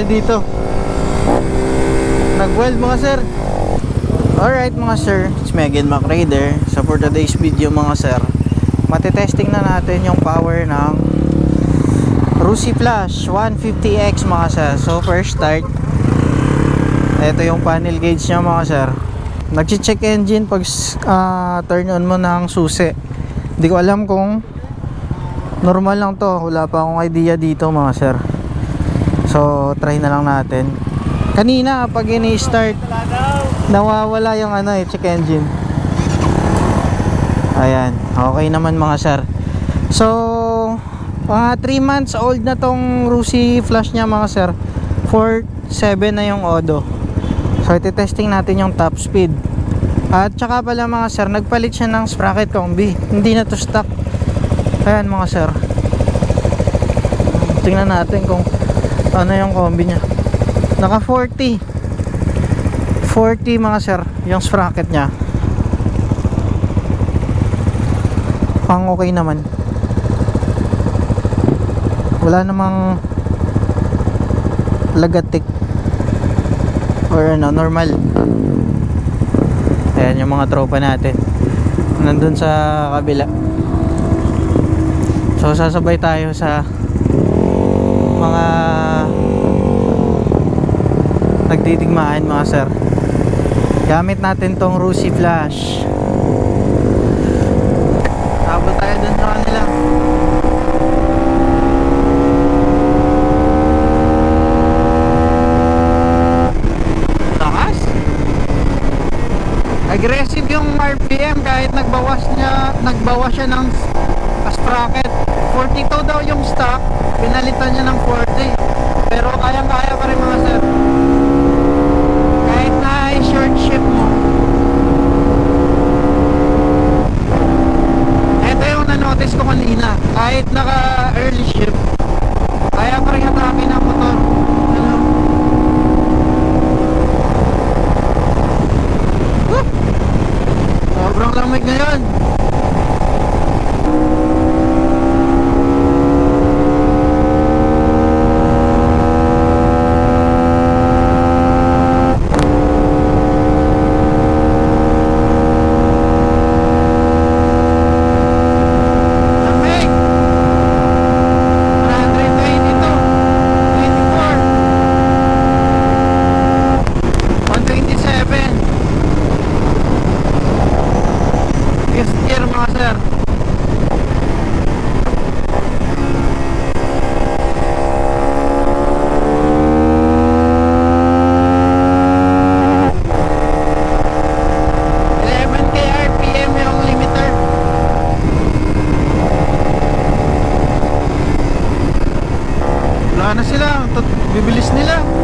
nangyari dito? Nag-weld mga sir. Alright mga sir, it's me again Mac Raider. So for today's video mga sir, matitesting na natin yung power ng Rusi Flash 150X mga sir. So first start, ito yung panel gauge niya mga sir. Nag-check engine pag ah, turn on mo ng susi. Hindi ko alam kung normal lang to. Wala pa akong idea dito mga sir. So try na lang natin. Kanina pag ini-start nawawala yung ano eh, check engine. Ayan, okay naman mga sir. So, mga 3 months old na tong Rusi flash niya mga sir. 4.7 na yung Odo. So, iti-testing natin yung top speed. At saka pala mga sir, nagpalit siya ng sprocket combi. Hindi na to stock. Ayan mga sir. Tingnan natin kung ano yung combi niya. Naka 40. 40 mga sir, yung sprocket niya. Pang okay naman. Wala namang lagatik or ano, normal. Ayan yung mga tropa natin. Nandun sa kabila. So sasabay tayo sa mga nagtitigmaan mga sir. Gamit natin tong Rusi Flash. Habol tayo dun sa kanila. Lakas. Aggressive yung RPM kahit nagbawas niya, nagbawas siya ng sprocket. 42 daw yung stock, pinalitan niya ng 40. Pero kayang-kaya pa rin mga sir yun mga sir. Na sila, bibilis nila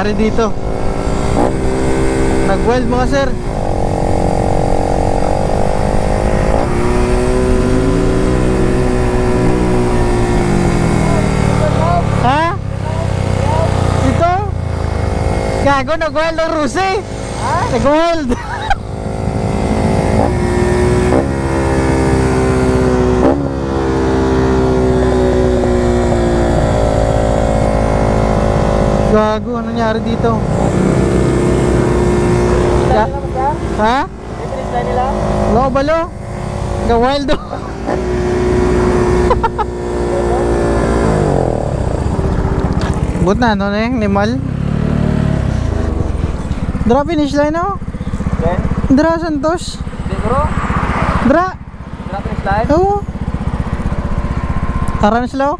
nangyari dito Nag-weld mga sir. Ha? Ito? Gago, nag-weld ang Rusi. Ha? Nag-weld. Gago, ano nangyari dito? Ya ha? Lo, balo? Ga-wild do. But na, ano na yung animal? Dra finish line oh. Dra Santos. Dra. Oo. Aran sila oh. Layo ba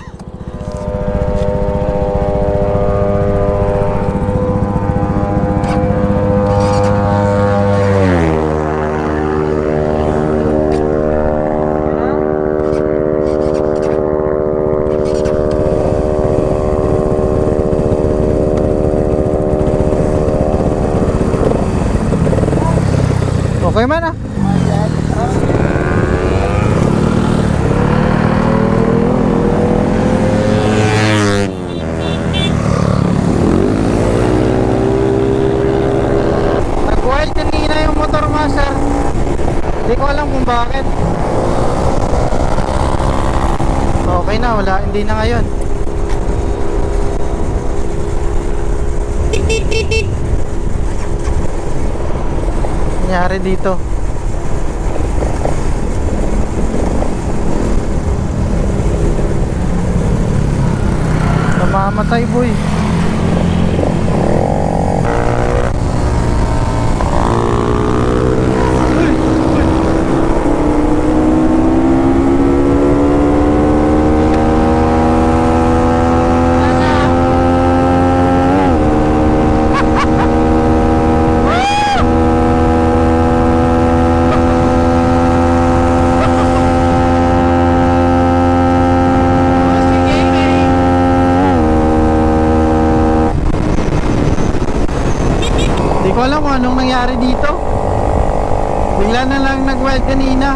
Okay man ah. Nag-wild kanina yung motor master. Hindi ko alam kung bakit. Okay na, wala. Hindi na ngayon. Nangyari dito. Namamatay boy. Hindi ko alam kung anong nangyari dito. Bigla na lang nag-wild kanina.